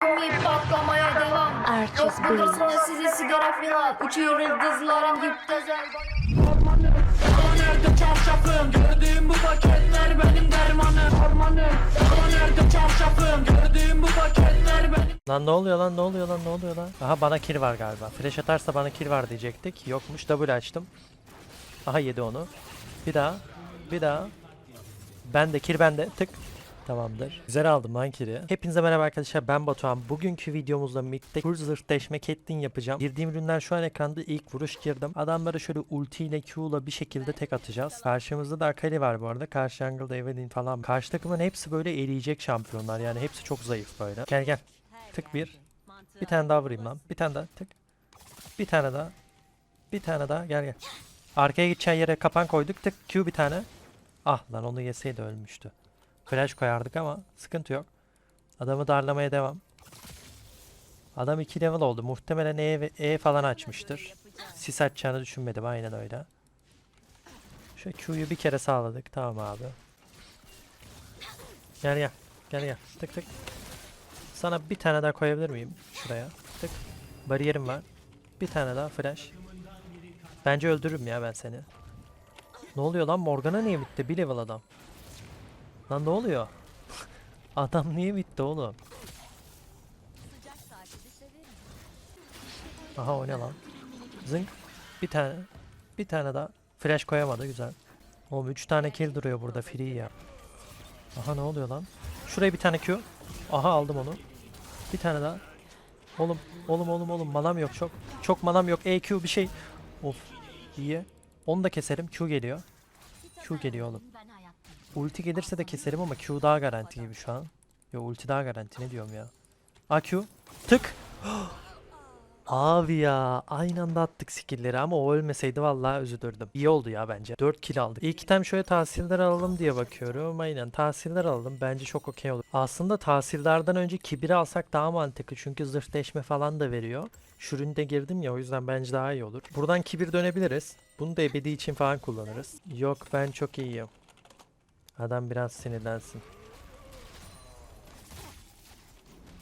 Komik patlamaya devam Yok size sigara filan Uçuyor yıldızların güptezel Baba nerede çarşafım Gördüğüm bu paketler benim dermanım Ormanım Baba nerede çarşafım Gördüğüm bu paketler benim Lan ne oluyor lan ne oluyor lan ne oluyor lan? Aha bana kill var galiba. Flash atarsa bana kill var diyecektik. Yokmuş double açtım. Aha yedi onu. Bir daha. Bir daha. Ben de kill bende. Tık. Tamamdır. Güzel aldım lan kill'i. Hepinize merhaba arkadaşlar ben Batuhan. Bugünkü videomuzda midde full zırhleşme Caitlyn yapacağım. Girdiğim ürünler şu an ekranda ilk vuruş girdim. Adamlara şöyle ulti ile Q ile bir şekilde tek atacağız. Karşımızda da Akali var bu arada. Karşı jungle'da Evelynn falan. Karşı takımın hepsi böyle eleyecek şampiyonlar. Yani hepsi çok zayıf böyle. Gel gel. Tık bir. Bir tane daha vurayım lan. Bir tane daha tık. Bir tane daha. Bir tane daha gel gel. Arkaya gideceğin yere kapan koyduk. Tık Q bir tane. Ah lan onu yeseydi ölmüştü. Flash koyardık ama sıkıntı yok. Adamı darlamaya devam. Adam 2 level oldu. Muhtemelen E, e falan açmıştır. Sis açacağını düşünmedim. Aynen öyle. Şu Q'yu bir kere sağladık. Tamam abi. Gel gel. Gel gel. Tık tık. Sana bir tane daha koyabilir miyim? Şuraya. Tık. Bariyerim var. Bir tane daha flash. Bence öldürürüm ya ben seni. Ne oluyor lan? Morgana niye bitti? Bir level adam. Lan ne oluyor? adam niye bitti oğlum? Aha o ne lan? Zınk. Bir tane. Bir tane daha. Flash koyamadı güzel. Oğlum 3 tane kill duruyor burada free ya. Aha ne oluyor lan? Şuraya bir tane Q. Aha aldım onu. Bir tane daha. Oğlum, oğlum, oğlum, oğlum. Manam yok çok. Çok manam yok. EQ bir şey. Of. İyi. Onu da keserim. Q geliyor. Q geliyor oğlum. Ulti gelirse de keserim ama Q daha garanti gibi şu an. Yo ulti daha garanti ne diyorum ya. A Q. Tık. Abi ya aynı anda attık skill'leri ama o ölmeseydi vallahi üzülürdüm. İyi oldu ya bence. 4 kill aldık. İlk item şöyle tahsiller alalım diye bakıyorum. Aynen tahsiller alalım. Bence çok okey olur. Aslında tahsillerden önce kibiri alsak daha mantıklı. Çünkü zırh deşme falan da veriyor. Şüründe girdim ya o yüzden bence daha iyi olur. Buradan kibir dönebiliriz. Bunu da ebedi için falan kullanırız. Yok ben çok iyiyim. Adam biraz sinirlensin.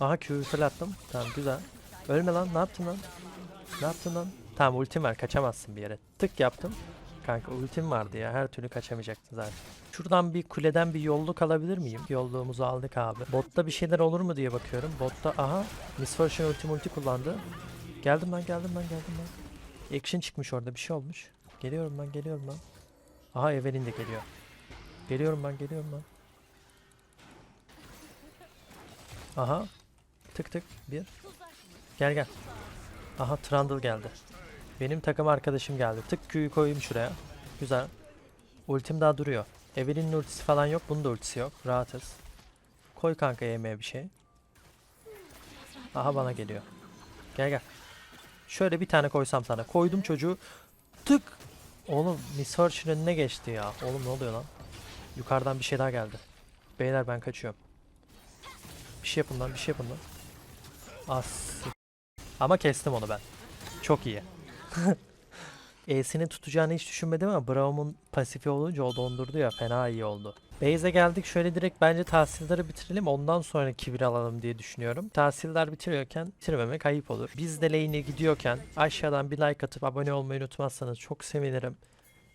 Aha Q'yu fırlattım. Tamam güzel. Ölme lan ne yaptın lan? Ne yaptın lan? Tamam ultim var kaçamazsın bir yere. Tık yaptım. Kanka ultim vardı ya her türlü kaçamayacaktın zaten. Şuradan bir kuleden bir yolluk alabilir miyim? Yolluğumuzu aldık abi. Botta bir şeyler olur mu diye bakıyorum. Botta aha Miss Fortune ulti kullandı. Geldim lan geldim lan geldim lan. Action çıkmış orada bir şey olmuş. Geliyorum lan geliyorum lan. Aha Evelyn de geliyor. Geliyorum ben geliyorum ben. Aha. Tık tık bir. Gel gel. Aha Trundle geldi. Benim takım arkadaşım geldi. Tık Q'yu koyayım şuraya. Güzel. Ultim daha duruyor. Evelyn'in ultisi falan yok. Bunun da ultisi yok. Rahatız. Koy kanka yemeğe bir şey. Aha bana geliyor. Gel gel. Şöyle bir tane koysam sana. Koydum çocuğu. Tık. Oğlum Miss Fortune önüne geçti ya. Oğlum ne oluyor lan? Yukarıdan bir şey daha geldi. Beyler ben kaçıyorum. Bir şey yapın lan bir şey yapın lan. As. Ama kestim onu ben. Çok iyi. E'sini tutacağını hiç düşünmedim ama Braum'un pasifi olunca o dondurdu ya fena iyi oldu. Base'e geldik şöyle direkt bence tahsilleri bitirelim ondan sonra kibir alalım diye düşünüyorum. Tahsiller bitiriyorken bitirmemek ayıp olur. Biz de lane'e gidiyorken aşağıdan bir like atıp abone olmayı unutmazsanız çok sevinirim.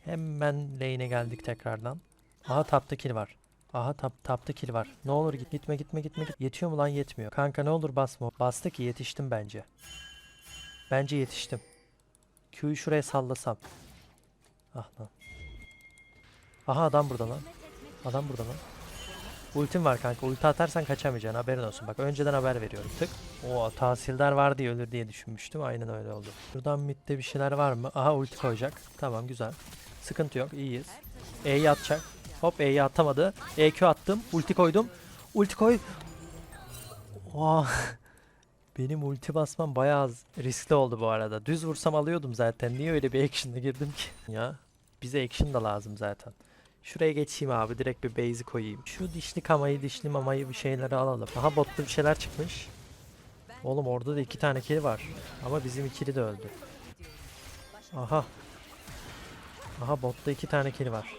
Hemen lane'e geldik tekrardan. Aha tapta kill var. Aha tap tapta var. Ne olur git gitme gitme gitme git. Yetiyor mu lan yetmiyor. Kanka ne olur basma. Bastı ki yetiştim bence. Bence yetiştim. Q'yu şuraya sallasam. Ah lan. Aha adam burada lan. Adam burada lan. Ultim var kanka. Ulti atarsan kaçamayacaksın. Haberin olsun. Bak önceden haber veriyorum. Tık. O tahsildar var diye ölür diye düşünmüştüm. Aynen öyle oldu. Şuradan midde bir şeyler var mı? Aha ulti koyacak. Tamam güzel. Sıkıntı yok. iyiyiz. E'yi atacak. Hop E'yi atamadı. EQ attım. Ulti koydum. Ulti koy. Oha. Benim ulti basmam bayağı riskli oldu bu arada. Düz vursam alıyordum zaten. Niye öyle bir action'a girdim ki? ya bize action da lazım zaten. Şuraya geçeyim abi. Direkt bir base'i koyayım. Şu dişli kamayı, dişli mamayı bir şeyleri alalım. Aha botta bir şeyler çıkmış. Oğlum orada da iki tane kill var. Ama bizim ikili de öldü. Aha. Aha botta iki tane kill var.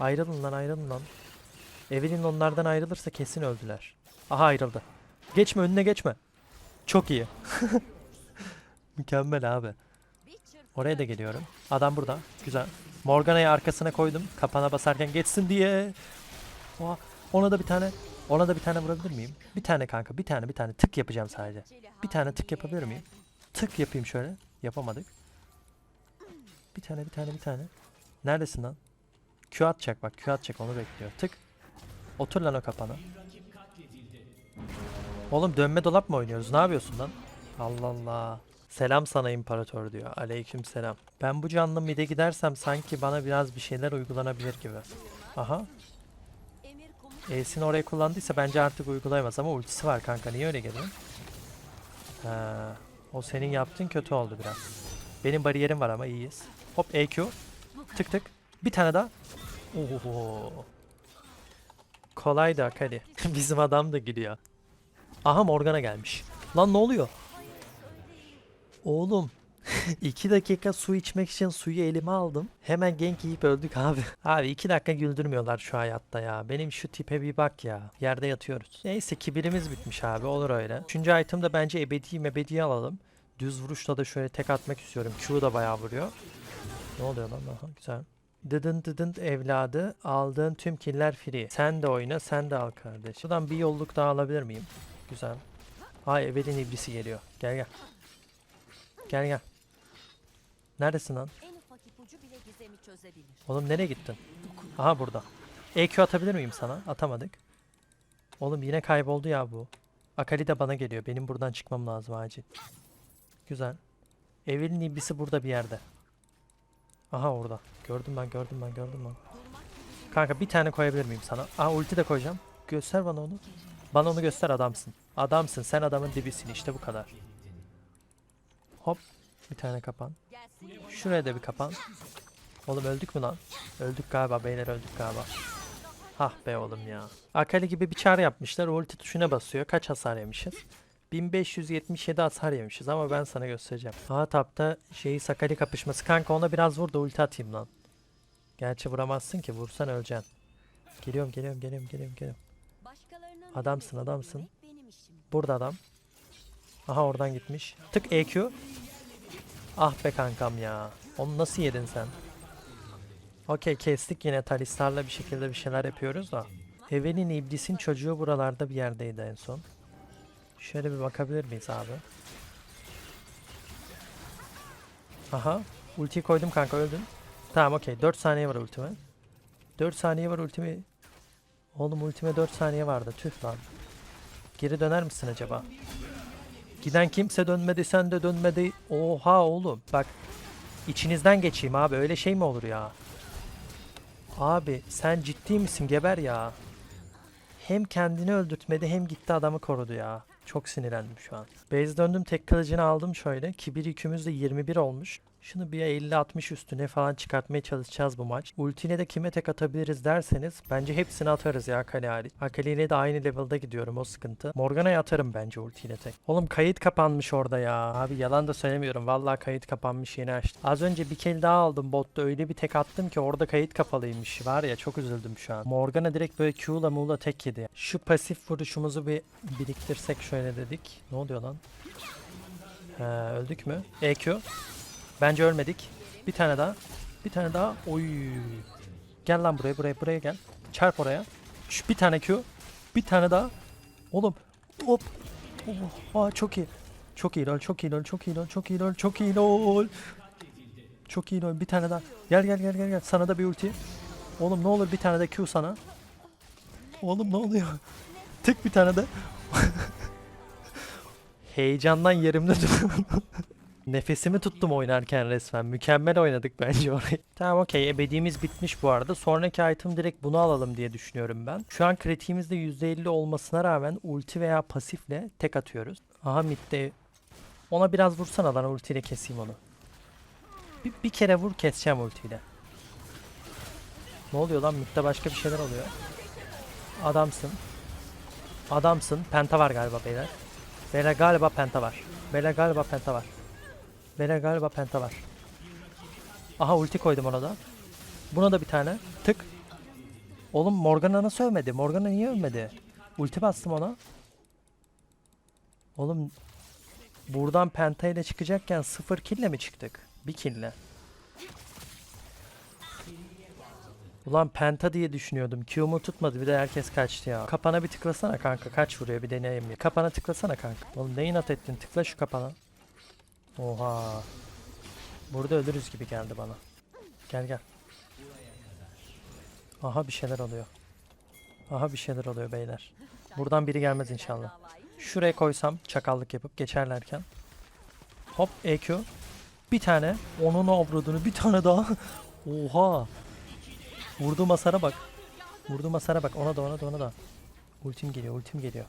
Ayrılın lan ayrılın lan. Evelyn onlardan ayrılırsa kesin öldüler. Aha ayrıldı. Geçme önüne geçme. Çok iyi. Mükemmel abi. Oraya da geliyorum. Adam burada. Güzel. Morgana'yı arkasına koydum. Kapana basarken geçsin diye. Oha, Ona da bir tane ona da bir tane vurabilir miyim? Bir tane kanka. Bir tane bir tane tık yapacağım sadece. Bir tane tık yapabilir miyim? Tık yapayım şöyle. Yapamadık. Bir tane bir tane bir tane. Neredesin lan? Q atacak bak Q atacak onu bekliyor. Tık. Otur lan o kapana. Oğlum dönme dolap mı oynuyoruz? Ne yapıyorsun lan? Allah Allah. Selam sana imparator diyor. Aleyküm selam. Ben bu canlı mide gidersem sanki bana biraz bir şeyler uygulanabilir gibi. Aha. E'sini oraya kullandıysa bence artık uygulayamaz ama ultisi var kanka. Niye öyle geliyor? Ha, o senin yaptığın kötü oldu biraz. Benim bariyerim var ama iyiyiz. Hop EQ. Tık tık. Bir tane daha. Oho. Kolaydı Akali. Bizim adam da gülüyor. Aha Morgana gelmiş. Lan ne oluyor? Oğlum. 2 dakika su içmek için suyu elime aldım. Hemen gank yiyip öldük abi. Abi 2 dakika güldürmüyorlar şu hayatta ya. Benim şu tipe bir bak ya. Yerde yatıyoruz. Neyse kibirimiz bitmiş abi. Olur öyle. Üçüncü item da bence ebedi mebedi alalım. Düz vuruşla da şöyle tek atmak istiyorum. Q da bayağı vuruyor. Ne oluyor lan? Aha güzel. Dıdın dıdın evladı aldığın tüm killer free. Sen de oyna sen de al kardeş. Buradan bir yolluk daha alabilir miyim? Güzel. Ay Evelin iblisi geliyor. Gel gel. Gel gel. Neredesin lan? Oğlum nereye gittin? Aha burada. EQ atabilir miyim sana? Atamadık. Oğlum yine kayboldu ya bu. Akali de bana geliyor. Benim buradan çıkmam lazım acil. Güzel. Evelin iblisi burada bir yerde. Aha orada. Gördüm ben gördüm ben gördüm ben. Kanka bir tane koyabilir miyim sana? Aa ulti de koyacağım. Göster bana onu. Bana onu göster adamsın. Adamsın. Sen adamın dibisin işte bu kadar. Hop. Bir tane kapan. Şuraya da bir kapan. Oğlum öldük mü lan? Öldük galiba beyler öldük galiba. Hah be oğlum ya. Akali gibi bir çağrı yapmışlar. Ulti tuşuna basıyor. Kaç hasar yemişiz? 1577 hasar yemişiz ama ben sana göstereceğim. Aa tapta şeyi Sakali kapışması. Kanka ona biraz vur da ulti atayım lan. Gerçi vuramazsın ki. Vursan öleceksin. Geliyorum geliyorum geliyorum geliyorum geliyorum. Adamsın, adamsın. Burada adam. Aha oradan gitmiş. Tık EQ. Ah be kankam ya. Onu nasıl yedin sen? Okey kestik yine Talistar'la bir şekilde bir şeyler yapıyoruz da. Evelin iblisin çocuğu buralarda bir yerdeydi en son. Şöyle bir bakabilir miyiz abi? Aha. Ultiyi koydum kanka öldün. Tamam okey. 4 saniye var ultime. 4 saniye var ultimi. Oğlum ultime 4 saniye vardı. Tüh lan. Geri döner misin acaba? Giden kimse dönmedi sen de dönmedi. Oha oğlum bak içinizden geçeyim abi öyle şey mi olur ya? Abi sen ciddi misin geber ya. Hem kendini öldürtmedi hem gitti adamı korudu ya. Çok sinirlendim şu an. Base döndüm tek kılıcını aldım şöyle. Kibir yükümüz de 21 olmuş. Şunu bir 50-60 üstüne falan çıkartmaya çalışacağız bu maç. Ultiyle de kime tek atabiliriz derseniz bence hepsini atarız ya Akali hariç. Akali ile de aynı level'da gidiyorum o sıkıntı. Morgana'ya atarım bence ultiyle tek. Oğlum kayıt kapanmış orada ya. Abi yalan da söylemiyorum. Vallahi kayıt kapanmış yeni açtım. Az önce bir kill daha aldım botta öyle bir tek attım ki orada kayıt kapalıymış. Var ya çok üzüldüm şu an. Morgana direkt böyle Q'la Mu'la tek yedi. Şu pasif vuruşumuzu bir biriktirsek şöyle dedik. Ne oluyor lan? He, öldük mü? EQ. Bence ölmedik. Bir tane daha. Bir tane daha. Oy. Gel lan buraya buraya buraya gel. Çarp oraya. Şu bir tane Q. Bir tane daha. Oğlum. Hop. Oh, aa, çok iyi. Çok iyi lol, çok iyi lol, çok iyi lol, çok iyi lol, çok iyi lol. Çok iyi lol. Bir tane daha. Gel gel gel gel gel. Sana da bir ulti. Oğlum ne olur bir tane de Q sana. Oğlum ne oluyor? Tık bir tane de. Heyecandan yerimde durdum. Nefesimi tuttum oynarken resmen. Mükemmel oynadık bence orayı. Tamam okey ebediğimiz bitmiş bu arada. Sonraki item direkt bunu alalım diye düşünüyorum ben. Şu an kritiğimizde %50 olmasına rağmen ulti veya pasifle tek atıyoruz. Aha midde. Ona biraz vursana lan ultiyle keseyim onu. Bir, bir kere vur keseceğim ultiyle. Ne oluyor lan midde başka bir şeyler oluyor. Adamsın. Adamsın. Penta var galiba beyler. Beyler galiba penta var. Beyler galiba penta var. Beyler galiba penta var. Aha ulti koydum ona da. Buna da bir tane. Tık. Oğlum Morgana nasıl ölmedi? Morgana niye ölmedi? Ulti bastım ona. Oğlum buradan penta ile çıkacakken sıfır kille mi çıktık? Bir kille. Ulan penta diye düşünüyordum. Q'mu tutmadı bir de herkes kaçtı ya. Kapana bir tıklasana kanka. Kaç vuruyor bir deneyeyim. bir. Kapana tıklasana kanka. Oğlum ne inat ettin? Tıkla şu kapana. Oha. Burada ölürüz gibi geldi bana. Gel gel. Aha bir şeyler oluyor. Aha bir şeyler oluyor beyler. Buradan biri gelmez inşallah. Şuraya koysam çakallık yapıp geçerlerken. Hop EQ. Bir tane. Onun avradını bir tane daha. Oha. Vurduğum hasara bak. Vurduğum hasara bak. Ona da ona da ona da. Ultim geliyor ultim geliyor.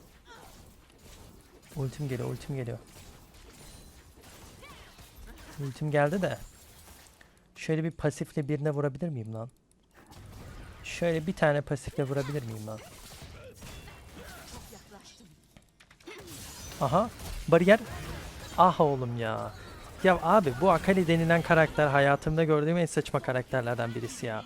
Ultim geliyor ultim geliyor. Ultim geldi de. Şöyle bir pasifle birine vurabilir miyim lan? Şöyle bir tane pasifle vurabilir miyim lan? Aha. Bariyer. Ah oğlum ya. Ya abi bu Akali denilen karakter hayatımda gördüğüm en saçma karakterlerden birisi ya.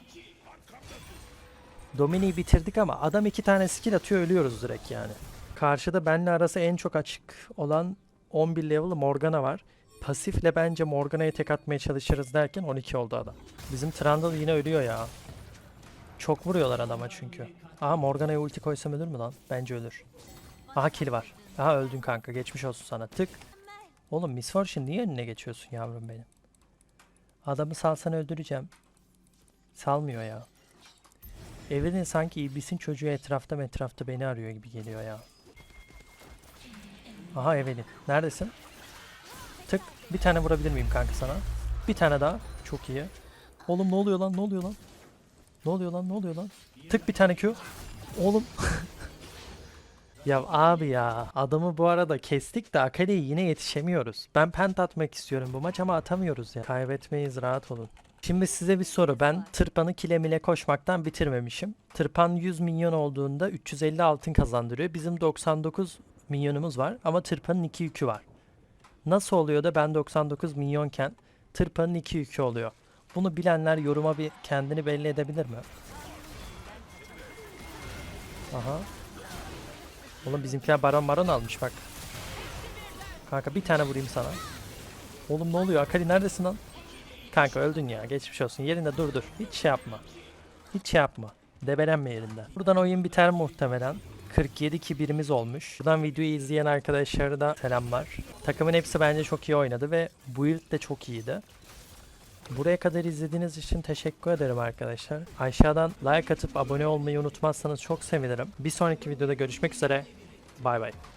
Domini'yi bitirdik ama adam iki tane skill atıyor ölüyoruz direkt yani. Karşıda benle arası en çok açık olan 11 level Morgana var. Pasifle bence Morgana'ya tek atmaya çalışırız derken 12 oldu adam. Bizim Trundle yine ölüyor ya. Çok vuruyorlar adama çünkü. Aha Morgana'ya ulti koysam ölür mü lan? Bence ölür. Aha kill var. Aha öldün kanka geçmiş olsun sana. Tık. Oğlum Miss Fortune niye önüne geçiyorsun yavrum benim? Adamı salsan öldüreceğim. Salmıyor ya. Evelyn sanki iblisin çocuğu etrafta etrafta beni arıyor gibi geliyor ya. Aha Evelyn. Neredesin? Bir tane vurabilir miyim kanka sana? Bir tane daha. Çok iyi. Oğlum ne oluyor lan? Ne oluyor lan? Ne oluyor lan? Ne oluyor lan? Tık bir tane Q. Oğlum. ya abi ya. Adamı bu arada kestik de Akali'ye yine yetişemiyoruz. Ben pent atmak istiyorum bu maç ama atamıyoruz ya. Kaybetmeyiz rahat olun. Şimdi size bir soru. Ben tırpanı kilemile koşmaktan bitirmemişim. Tırpan 100 milyon olduğunda 350 altın kazandırıyor. Bizim 99 milyonumuz var ama tırpanın 2 yükü var. Nasıl oluyor da ben 99 milyonken tırpanın 2 yükü oluyor? Bunu bilenler yoruma bir kendini belli edebilir mi? Aha. Oğlum bizimkiler baron baron almış bak. Kanka bir tane vurayım sana. Oğlum ne oluyor? Akali neredesin lan? Kanka öldün ya. Geçmiş olsun. Yerinde dur dur. Hiç şey yapma. Hiç şey yapma. Debelenme yerinden. Buradan oyun biter muhtemelen. 47 kibirimiz olmuş. Buradan videoyu izleyen arkadaşlara da selamlar. Takımın hepsi bence çok iyi oynadı ve build de çok iyiydi. Buraya kadar izlediğiniz için teşekkür ederim arkadaşlar. Aşağıdan like atıp abone olmayı unutmazsanız çok sevinirim. Bir sonraki videoda görüşmek üzere. Bay bay.